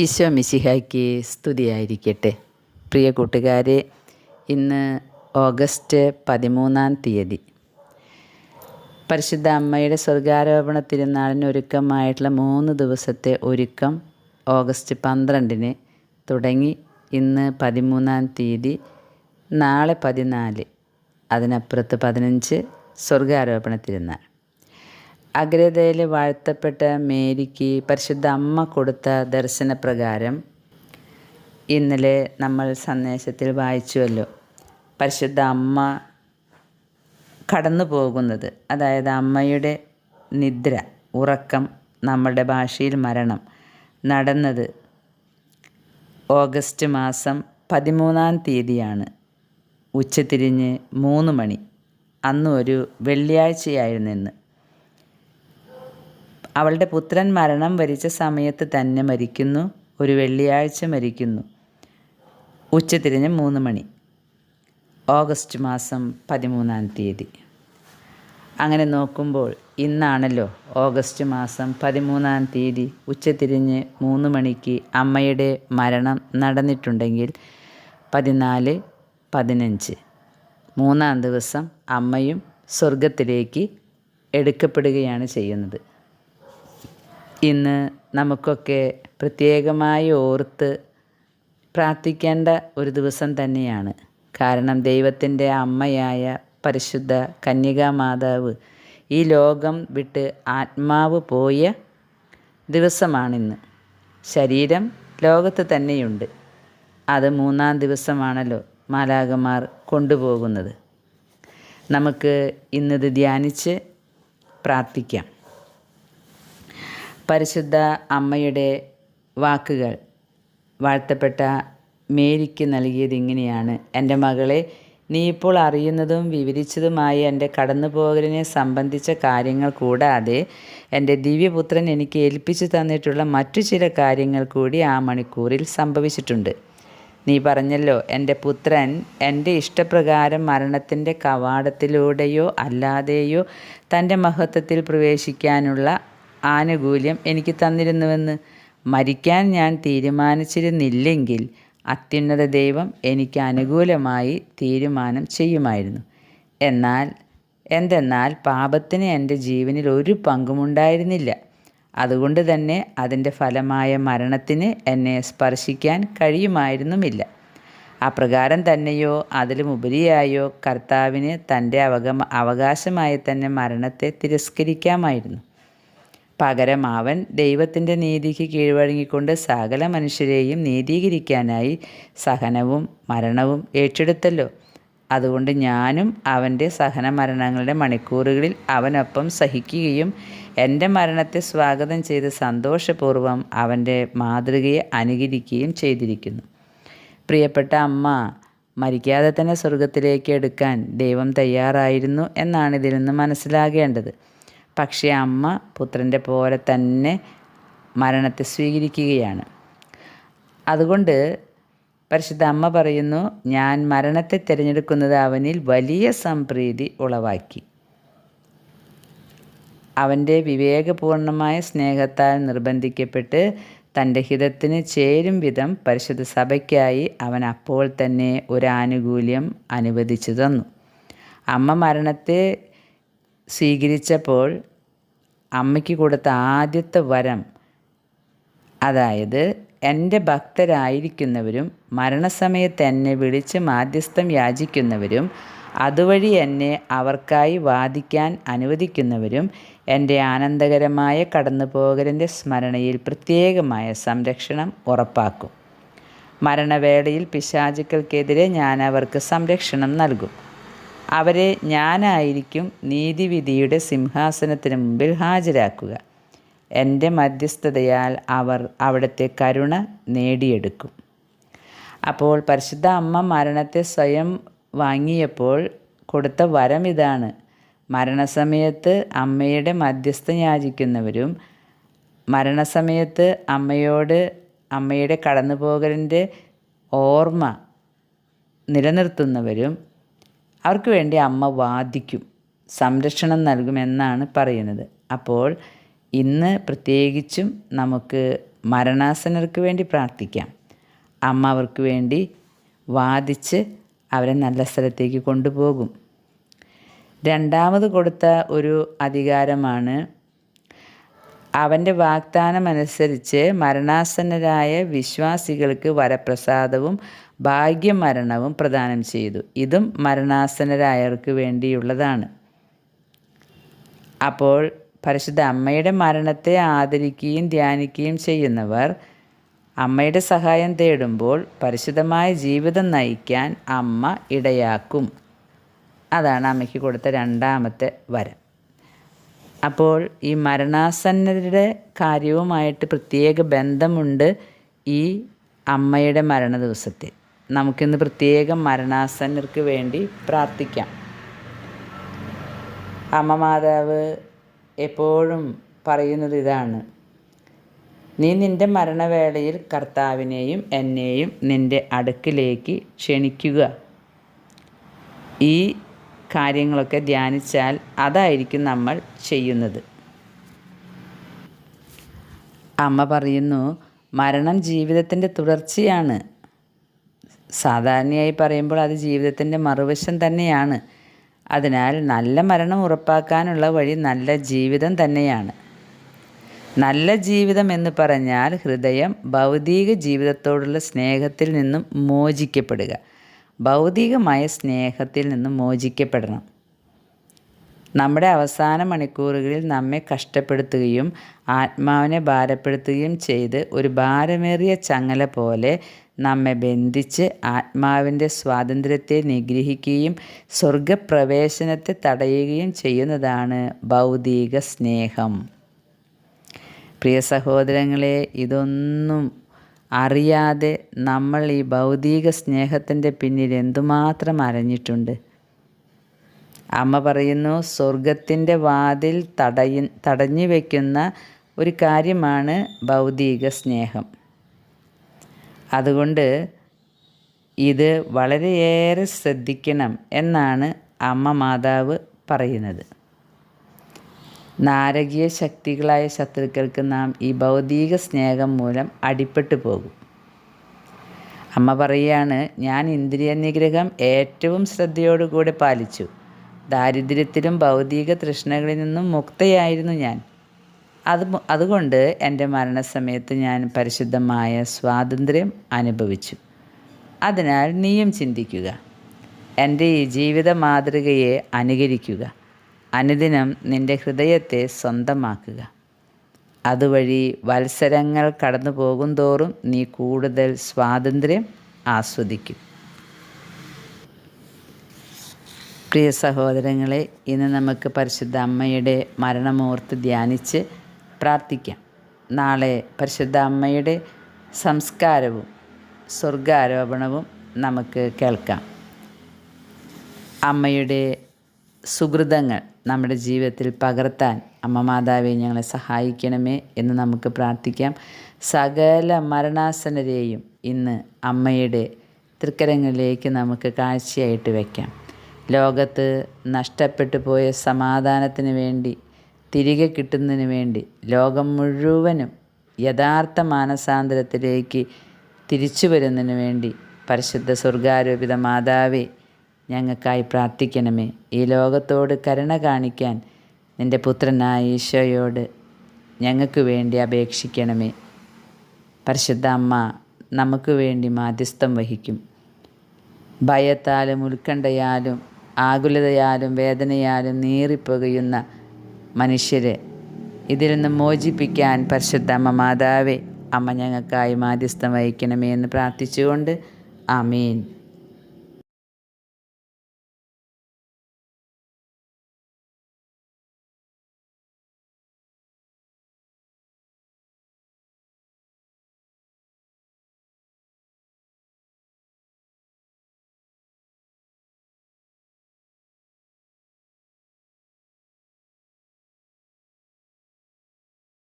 ഈശോ മിശിഹായ്ക്ക് സ്തുതിയായിരിക്കട്ടെ. പ്രിയ കൂട്ടുകാരെ ഇന്ന് ഓഗസ്റ്റ് പതിമൂന്നാം തീയതി. പരിശുദ്ധ അമ്മയുടെ സ്വർഗാരോപണ തിരുനാളിന് ഒരുക്കമായിട്ടുള്ള മൂന്ന് ദിവസത്തെ ഒരുക്കം ഓഗസ്റ്റ് പന്ത്രണ്ടിന് തുടങ്ങി ഇന്ന് പതിമൂന്നാം തീയതി നാളെ പതിനാല് അതിനപ്പുറത്ത് പതിനഞ്ച് സ്വർഗാരോപണ തിരുനാൾ. അഗ്രതയിൽ വാഴ്ത്തപ്പെട്ട മേരിക്ക് പരിശുദ്ധ അമ്മ കൊടുത്ത ദർശനപ്രകാരം ഇന്നലെ നമ്മൾ സന്ദേശത്തിൽ വായിച്ചുവല്ലോ. പരിശുദ്ധ അമ്മ കടന്നു പോകുന്നത് അതായത് അമ്മയുടെ നിദ്ര ഉറക്കം നമ്മുടെ ഭാഷയിൽ മരണം നടന്നത് ഓഗസ്റ്റ് മാസം പതിമൂന്നാം തീയതിയാണ്. ഉച്ചതിരിഞ്ഞ് മൂന്ന് മണി. അന്ന് ഒരു വെള്ളിയാഴ്ചയായിരുന്നു അവളുടെ പുത്രൻ മരണം വരിച്ച സമയത്ത് തന്നെ മരിക്കുന്നു. ഒരു വെള്ളിയാഴ്ച മരിക്കുന്നു. ഉച്ചതിരിഞ്ഞ് മൂന്ന് മണി. ഓഗസ്റ്റ് മാസം പതിമൂന്നാം തീയതി. അങ്ങനെ നോക്കുമ്പോൾ ഇന്നാണല്ലോ ഓഗസ്റ്റ് മാസം പതിമൂന്നാം തീയതി ഉച്ചതിരിഞ്ഞ് മൂന്ന് മണിക്ക് അമ്മയുടെ മരണം നടന്നിട്ടുണ്ടെങ്കിൽ പതിനാല് പതിനഞ്ച്. മൂന്നാം ദിവസം അമ്മയും സ്വർഗത്തിലേക്ക് എടുക്കപ്പെടുകയാണ് ചെയ്യുന്നത്. ഇന്ന് നമുക്കൊക്കെ പ്രത്യേകമായി ഓർത്ത് പ്രാർത്ഥിക്കേണ്ട ഒരു ദിവസം തന്നെയാണ്. കാരണം ദൈവത്തിന്റെ അമ്മയായ പരിശുദ്ധ കന്യകാമാതാവ് ഈ ലോകം വിട്ട് ആത്മാവ് പോയ ദിവസമാണിന്ന്. ശരീരം ലോകത്ത് തന്നെയുണ്ട്. അത് മൂന്നാം ദിവസമാണല്ലോ മാലാകമാർ കൊണ്ടുപോകുന്നത്. നമുക്ക് ഇന്നത് ധ്യാനിച്ച് പ്രാർത്ഥിക്കാം. പരിശുദ്ധ അമ്മയുടെ വാക്കുകൾ വാഴ്ത്തപ്പെട്ട മേരിക്ക് നൽകിയത് ഇങ്ങനെയാണ്. എന്റെ മകളെ നീ ഇപ്പോൾ അറിയുന്നതും വിവരിച്ചതുമായ എന്റെ കടന്നുപോകലിനെ സംബന്ധിച്ച കാര്യങ്ങൾ കൂടാതെ എന്റെ ദിവ്യപുത്രൻ എനിക്ക് ഏൽപ്പിച്ചു തന്നിട്ടുള്ള മറ്റു ചില കാര്യങ്ങൾ കൂടി ആ മണിക്കൂറിൽ സംഭവിച്ചിട്ടുണ്ട്. നീ പറഞ്ഞല്ലോ എന്റെ പുത്രൻ എന്റെ ഇഷ്ടപ്രകാരം മരണത്തിന്റെ കവാടത്തിലൂടെയോ അല്ലാതെയോ തന്റെ മഹത്വത്തിൽ പ്രവേശിക്കാനുള്ള ആനുകൂല്യം എനിക്ക് തന്നിരുന്നുവെന്ന് മരിക്കാൻ ഞാൻ തീരുമാനിച്ചിരുന്നില്ലെങ്കിൽ അത്യുന്നത ദൈവം എനിക്ക് അനുകൂലമായി തീരുമാനം ചെയ്യുമായിരുന്നു. എന്നാൽ എന്തെന്നാൽ പാപത്തിന് എന്റെ ജീവനിൽ ഒരു പങ്കുമുണ്ടായിരുന്നില്ല. അതുകൊണ്ട് തന്നെ അതിന്റെ ഫലമായ മരണത്തിന് എന്നെ സ്പർശിക്കാൻ കഴിയുമായിരുന്നുമില്ല. അപ്രകാരം തന്നെയോ അതിലും ഉപരിയായോ കർത്താവിന് തന്റെ അവഗമ അവകാശമായി തന്നെ മരണത്തെ തിരസ്കരിക്കാമായിരുന്നു. പകരം അവൻ ദൈവത്തിന്റെ നീതിക്ക് കീഴ്വഴങ്ങിക്കൊണ്ട് സകല മനുഷ്യരെയും നീതീകരിക്കാനായി സഹനവും മരണവും ഏറ്റെടുത്തല്ലോ. അതുകൊണ്ട് ഞാനും അവന്റെ സഹന മരണങ്ങളുടെ മണിക്കൂറുകളിൽ അവനൊപ്പം സഹിക്കുകയും എന്റെ മരണത്തെ സ്വാഗതം ചെയ്ത് സന്തോഷപൂർവം അവന്റെ മാതൃകയെ അനുകരിക്കുകയും ചെയ്തിരിക്കുന്നു. പ്രിയപ്പെട്ട അമ്മ മരിക്കാതെ തന്നെ സ്വർഗത്തിലേക്ക് എടുക്കാൻ ദൈവം തയ്യാറായിരുന്നു എന്നാണ് ഇതിൽ നിന്ന് മനസ്സിലാകേണ്ടത്. പക്ഷേ അമ്മ പുത്രന്റെ പോലെ തന്നെ മരണത്തെ സ്വീകരിക്കുകയാണ്. അതുകൊണ്ട് പരിശുദ്ധ അമ്മ പറയുന്നു ഞാൻ മരണത്തെ തിരഞ്ഞെടുക്കുന്നത് അവനിൽ വലിയ സംപ്രീതി ഉളവാക്കി. അവന്റെ വിവേകപൂർണമായ സ്നേഹത്താൽ നിർബന്ധിക്കപ്പെട്ട് തന്റെ ഹിതത്തിന് ചേരും വിധം പരിശുദ്ധ സഭയ്ക്കായി അവൻ അപ്പോൾ തന്നെ ഒരു ആനുകൂല്യം അനുവദിച്ചു തന്നു. അമ്മ മരണത്തെ സ്വീകരിച്ചപ്പോൾ അമ്മയ്ക്ക് കൊടുത്ത ആദ്യത്തെ വരം അതായത് എന്റെ ഭക്തരായിരിക്കുന്നവരും മരണസമയത്ത് എന്നെ വിളിച്ച് മാധ്യസ്ഥം യാചിക്കുന്നവരും അതുവഴി എന്നെ അവർക്കായി വാദിക്കാൻ അനുവദിക്കുന്നവരും എന്റെ ആനന്ദകരമായ കടന്നുപോകലിന്റെ സ്മരണയിൽ പ്രത്യേകമായ സംരക്ഷണം ഉറപ്പാക്കും. മരണവേളയിൽ പിശാചുക്കൾക്കെതിരെ ഞാൻ അവർക്ക് സംരക്ഷണം നൽകും. അവരെ ഞാനായിരിക്കും നീതിവിധിയുടെ സിംഹാസനത്തിന് മുമ്പിൽ ഹാജരാക്കുക. എന്റെ മധ്യസ്ഥതയാൽ അവർ അവിടുത്തെ കരുണ നേടിയെടുക്കും. അപ്പോൾ പരിശുദ്ധ അമ്മ മരണത്തെ സ്വയം വാങ്ങിയപ്പോൾ കൊടുത്ത വരം ഇതാണ്. മരണസമയത്ത് അമ്മയുടെ മധ്യസ്ഥ യാചിക്കുന്നവരും മരണസമയത്ത് അമ്മയോട് അമ്മയുടെ കടന്നുപോകലിന്റെ ഓർമ്മ നിലനിർത്തുന്നവരും അവർക്ക് വേണ്ടി അമ്മ വാദിക്കും സംരക്ഷണം നൽകുമെന്നാണ് പറയുന്നത്. അപ്പോൾ ഇന്ന് പ്രത്യേകിച്ചും നമുക്ക് മരണാസനർക്ക് വേണ്ടി പ്രാർത്ഥിക്കാം. അമ്മ അവർക്ക് വേണ്ടി വാദിച്ച് അവരെ നല്ല സ്ഥലത്തേക്ക് കൊണ്ടുപോകും. രണ്ടാമത് കൊടുത്ത ഒരു അധികാരമാണ് അവന്റെ വാഗ്ദാനമനുസരിച്ച് മരണാസന്നരായ വിശ്വാസികൾക്ക് വരപ്രസാദവും ഭാഗ്യമരണവും പ്രദാനം ചെയ്തു. ഇതും മരണാസനരായവർക്ക് വേണ്ടിയുള്ളതാണ്. അപ്പോൾ പരിശുദ്ധ അമ്മയുടെ മരണത്തെ ആദരിക്കുകയും ധ്യാനിക്കുകയും ചെയ്യുന്നവർ അമ്മയുടെ സഹായം തേടുമ്പോൾ പരിശുദ്ധമായ ജീവിതം നയിക്കാൻ അമ്മ ഇടയാക്കും. അതാണ് അമ്മയ്ക്ക് കൊടുത്ത രണ്ടാമത്തെ വരം. അപ്പോൾ ഈ മരണാസന്നരുടെ കാര്യവുമായിട്ട് പ്രത്യേക ബന്ധമുണ്ട് ഈ അമ്മയുടെ മരണ ദിവസത്തിൽ നമുക്കിന്ന് പ്രത്യേകം മരണാസന്നർക്ക് വേണ്ടി പ്രാർത്ഥിക്കാം. അമ്മ മാതാവ് എപ്പോഴും പറയുന്നത് ഇതാണ്. നീ നിന്റെ മരണവേളയിൽ കർത്താവിനെയും എന്നെയും നിന്റെ അടുക്കിലേക്ക് ക്ഷണിക്കുക. ഈ കാര്യങ്ങളൊക്കെ ധ്യാനിച്ചാൽ അതായിരിക്കും നമ്മൾ ചെയ്യുന്നത്. അമ്മ പറയുന്നു മരണം ജീവിതത്തിന്റെ തുടർച്ചയാണ്. സാധാരണയായി പറയുമ്പോൾ അത് ജീവിതത്തിന്റെ മറുവശം തന്നെയാണ്. അതിനാൽ നല്ല മരണം ഉറപ്പാക്കാനുള്ള വഴി നല്ല ജീവിതം തന്നെയാണ്. നല്ല ജീവിതം എന്ന് പറഞ്ഞാൽ ഹൃദയം ഭൗതിക ജീവിതത്തോടുള്ള സ്നേഹത്തിൽ നിന്നും മോചിക്കപ്പെടുക. ഭൗതികമായ സ്നേഹത്തിൽ നിന്നും മോചിക്കപ്പെടണം. നമ്മുടെ അവസാന മണിക്കൂറുകളിൽ നമ്മെ കഷ്ടപ്പെടുത്തുകയും ആത്മാവിനെ ഭാരപ്പെടുത്തുകയും ചെയ്ത് ഒരു ഭാരമേറിയ ചങ്ങല പോലെ നമ്മെ ബന്ധിച്ച് ആത്മാവിന്റെ സ്വാതന്ത്ര്യത്തെ നിഗ്രഹിക്കുകയും സ്വർഗപ്രവേശനത്തെ തടയുകയും ചെയ്യുന്നതാണ് ഭൗതിക സ്നേഹം. പ്രിയ സഹോദരങ്ങളെ ഇതൊന്നും അറിയാതെ നമ്മൾ ഈ ഭൗതിക സ്നേഹത്തിന്റെ പിന്നിൽ എന്തുമാത്രം അരഞ്ഞിട്ടുണ്ട്. അമ്മ പറയുന്നു സ്വർഗത്തിന്റെ വാതിൽ തടയ തടഞ്ഞു വയ്ക്കുന്ന ഒരു കാര്യമാണ് ഭൗതിക സ്നേഹം. അതുകൊണ്ട് ഇത് വളരെയേറെ ശ്രദ്ധിക്കണം എന്നാണ് അമ്മ മാതാവ് പറയുന്നത്. നാരകീയ ശക്തികളായ ശത്രുക്കൾക്ക് നാം ഈ ഭൗതിക സ്നേഹം മൂലം അടിപ്പെട്ടു പോകും. അമ്മ പറയുകയാണ് ഞാൻ ഇന്ദ്രിയ നിഗ്രഹം ഏറ്റവും ശ്രദ്ധയോടുകൂടെ പാലിച്ചു. ദാരിദ്ര്യത്തിലും ഭൗതിക തൃഷ്ണകളിൽ നിന്നും മുക്തയായിരുന്നു ഞാൻ. അത് അതുകൊണ്ട് എന്റെ മരണസമയത്ത് ഞാൻ പരിശുദ്ധമായ സ്വാതന്ത്ര്യം അനുഭവിച്ചു. അതിനാൽ നീയും ചിന്തിക്കുക. എന്റെ ഈ ജീവിത മാതൃകയെ അനുകരിക്കുക. അനുദിനം നിന്റെ ഹൃദയത്തെ സ്വന്തമാക്കുക. അതുവഴി വത്സരങ്ങൾ കടന്നു പോകും തോറും നീ കൂടുതൽ സ്വാതന്ത്ര്യം ആസ്വദിക്കും. പ്രിയ സഹോദരങ്ങളെ ഇന്ന് നമുക്ക് പരിശുദ്ധ അമ്മയുടെ മരണമോർത്ത് ധ്യാനിച്ച് പ്രാർത്ഥിക്കാം. നാളെ പരിശുദ്ധ അമ്മയുടെ സംസ്കാരവും സ്വർഗാരോപണവും നമുക്ക് കേൾക്കാം. അമ്മയുടെ സുഹൃതങ്ങൾ നമ്മുടെ ജീവിതത്തിൽ പകർത്താൻ അമ്മ മാതാവെ ഞങ്ങളെ സഹായിക്കണമേ എന്ന് നമുക്ക് പ്രാർത്ഥിക്കാം. സകല മരണാസനരെയും ഇന്ന് അമ്മയുടെ തൃക്കരങ്ങളിലേക്ക് നമുക്ക് കാഴ്ചയായിട്ട് വയ്ക്കാം ലോകത്ത് നഷ്ടപ്പെട്ടു പോയ സമാധാനത്തിന് വേണ്ടി തിരികെ കിട്ടുന്നതിന് വേണ്ടി ലോകം മുഴുവനും യഥാർത്ഥ മാനസാന്തരത്തിലേക്ക് തിരിച്ചു വരുന്നതിന് വേണ്ടി പരിശുദ്ധ സ്വർഗാരോപിത മാതാവേ ഞങ്ങൾക്കായി പ്രാർത്ഥിക്കണമേ. ഈ ലോകത്തോട് കരുണ കാണിക്കാൻ നിന്റെ പുത്രനായ ഈശോയോട് ഞങ്ങൾക്ക് വേണ്ടി അപേക്ഷിക്കണമേ. പരിശുദ്ധ അമ്മ നമുക്ക് വേണ്ടി മാധ്യസ്ഥം വഹിക്കും. ഭയത്താലും ഉത്കണ്ഠയാലും ആകുലതയാലും വേദനയാലും നീറിപ്പുകയുന്ന മനുഷ്യരെ ഇതിൽ നിന്ന് മോചിപ്പിക്കാൻ പരിശുദ്ധ അമ്മ മാതാവേ അമ്മ ഞങ്ങൾക്കായി മാധ്യസ്ഥം വഹിക്കണമേ എന്ന് പ്രാർത്ഥിച്ചുകൊണ്ട് ആമീൻ.